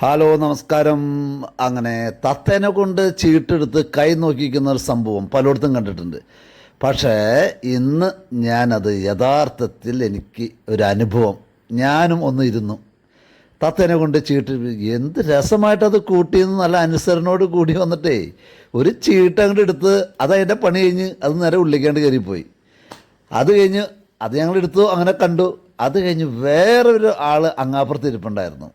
Hello നമസ്കാരം. അങ്ങനെ തത്തേനെ കൊണ്ട് ചീട്ടെടുത്ത് കൈ നോക്കിക്കുന്ന ഒരു സംഭവം പലയിടത്തും കണ്ടിട്ടുണ്ട്. പക്ഷേ ഇന്ന് ഞാനത് യഥാർത്ഥത്തിൽ എനിക്ക് ഒരു അനുഭവം. ഞാനും ഒന്ന് ഇരുന്നു. തത്തേനെ കൊണ്ട് ചീട്ട് എന്ത് രസമായിട്ടത് കൂട്ടിയെന്ന് നല്ല അനുസരണോട് കൂടി വന്നിട്ടേ ഒരു ചീട്ട് അങ്ങോട്ട് എടുത്ത് അതതിന്റെ പണി കഴിഞ്ഞ് അത് നേരെ ഉള്ളിക്കാണ്ട് കയറിപ്പോയി. അത് കഴിഞ്ഞ് അത് ഞങ്ങളെടുത്തു അങ്ങനെ കണ്ടു. അത് കഴിഞ്ഞ് വേറൊരു ആൾ അങ്ങാപ്പുറത്ത് ഇരിപ്പുണ്ടായിരുന്നു.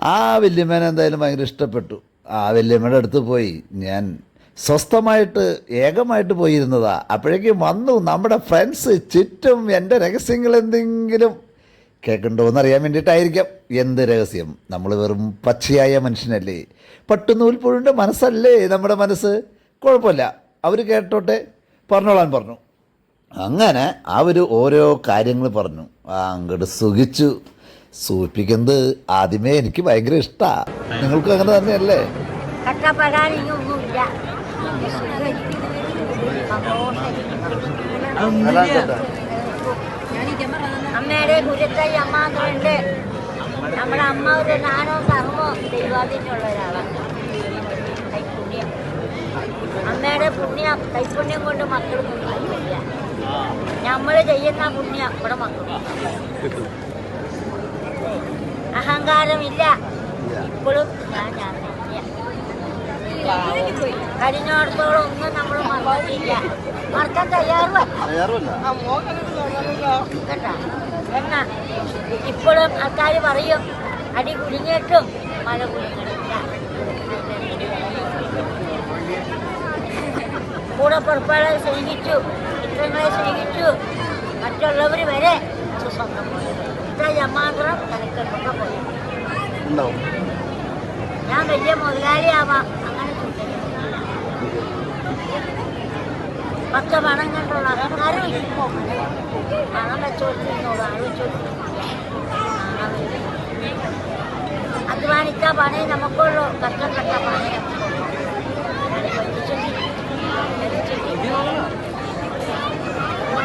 ആ വല്യമ്മേനെ എന്തായാലും ഭയങ്കര ഇഷ്ടപ്പെട്ടു. ആ വല്യമ്മയുടെ അടുത്ത് പോയി. ഞാൻ സ്വസ്ഥമായിട്ട് ഏകമായിട്ട് പോയിരുന്നതാ. അപ്പോഴേക്കും വന്നു നമ്മുടെ ഫ്രണ്ട്സ് ചുറ്റും എന്റെ രഹസ്യങ്ങൾ എന്തെങ്കിലും കേൾക്കണ്ടോ എന്നറിയാൻ വേണ്ടിയിട്ടായിരിക്കാം. എന്ത് രഹസ്യം? നമ്മൾ വെറും പച്ചയായ മനുഷ്യനല്ലേ? പട്ടുനൂൽപ്പുഴിന്റെ മനസ്സല്ലേ നമ്മുടെ മനസ്സ്? കുഴപ്പമില്ല. അവർ കേട്ടോട്ടെ. പറഞ്ഞോളാൻ പറഞ്ഞു. അങ്ങനെ അവർ ഓരോ കാര്യങ്ങൾ പറഞ്ഞു. അങ്ങോട്ട് സുഖിച്ചു. സൂചിപ്പിക്കുന്നത് ആദ്യമേ എനിക്ക് ഭയങ്കര ഇഷ്ടമാണ് നിങ്ങൾക്കും അങ്ങനെ തന്നെയല്ലേ? അമ്മയുടെ നമ്മുടെ അമ്മ ഒരു നാനോ കർമ്മോ ദൈവാധീനമുള്ള ഒരാളാണ് അമ്മയുടെ പുണ്യം കൈപുണ്യം കൊണ്ട് കാര്യമില്ല നമ്മൾ ചെയ്യുന്ന പുണ്യം നമ്മുടെ മക്കൾ അഹങ്കാരമില്ല. ഇപ്പോഴും ഞാൻ ഞാൻ കഴിഞ്ഞോടത്തോളം ഒന്നും നമ്മൾ മറന്നിട്ടില്ല മറക്കാൻ തയ്യാറുമല്ല എന്നാ ഇപ്പോഴും ആൾക്കാർ പറയും അടി കുലുങ്ങിയിട്ടും മല കുലുങ്ങണില്ല കൂടെ പുറപ്പാടെ സ്നേഹിച്ചു ചിത്രങ്ങളെ സ്നേഹിച്ചു. മറ്റുള്ളവർ വരെ സ്വന്തം പോലെ ഇത്ര ജമാത്രം കലക്കൊക്കെ പോയി ഞാൻ വലിയ മുതലാളിയാവാം അങ്ങനെ. പത്ത് പണം കണ്ടുള്ള അഹങ്കാരം ഇല്ല. പണം വെച്ചോണ്ടിരുന്നോളൂ ആൾ വെച്ചോണ്ടിരുന്നില്ല അധ്വാനിച്ച പണി നമുക്കുള്ളൂ കഷ്ടപ്പെട്ട പണി.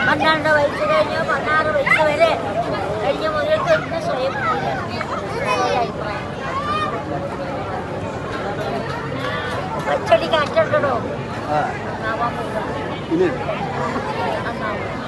പന്ത്രണ്ട് വയസ്സ് കഴിഞ്ഞ് പതിനാറ് വയസ്സ് വരെ കഴിഞ്ഞ മുതലൊക്കെ വരുന്ന സ്വയം ഒച്ചടി കാറ്റോ നവാമ